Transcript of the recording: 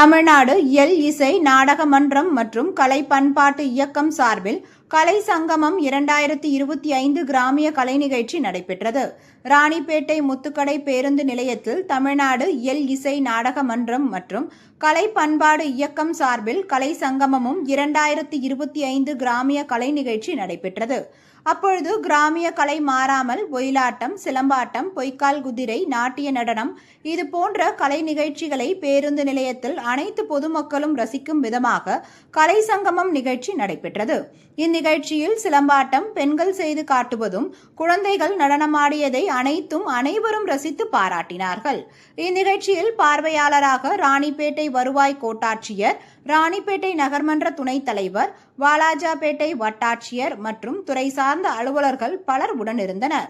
Tamil Nadu L இசை நாடக மன்றம் மற்றும் கலை பண்பாட்டு இயக்கம் சார்பில் கலை சங்கமம் இரண்டாயிரத்தி இருபத்தி ஐந்து கிராமிய கலை நிகழ்ச்சி நடைபெற்றது. ராணிப்பேட்டை முத்துக்கடை பேருந்து நிலையத்தில் தமிழ்நாடு எல் இசை நாடக மன்றம் மற்றும் கலை பண்பாடு இயக்கம் சார்பில் கலை சங்கமமும் இரண்டாயிரத்தி இருபத்தி ஐந்து கிராமிய கலை நிகழ்ச்சி நடைபெற்றது. அப்பொழுது கிராமிய கலை மாறாமல் ஒயிலாட்டம் சிலம்பாட்டம் பொய்க்கால் குதிரை நாட்டிய நடனம் இது போன்ற கலை நிகழ்ச்சிகளை பேருந்து நிலையத்தில் அனைத்து பொதுமக்களும் ரசிக்கும் விதமாக கலை சங்கமம் நிகழ்ச்சி நடைபெற்றது. இந்நிகழ்ச்சியில் சிலம்பாட்டம் பெண்கள் செய்து காட்டுவதும் குழந்தைகள் நடனமாடியதை அனைத்தும் அனைவரும் ரசித்து பாராட்டினார்கள். இந்நிகழ்ச்சியில் பார்வையாளராக ராணிப்பேட்டை வருவாய் கோட்டாட்சியர் ராணிப்பேட்டை நகர்மன்ற துணைத் தலைவர் வாலாஜாபேட்டை வட்டாட்சியர் மற்றும் துறை சார்ந்த அலுவலர்கள் பலர் உடனிருந்தனர்.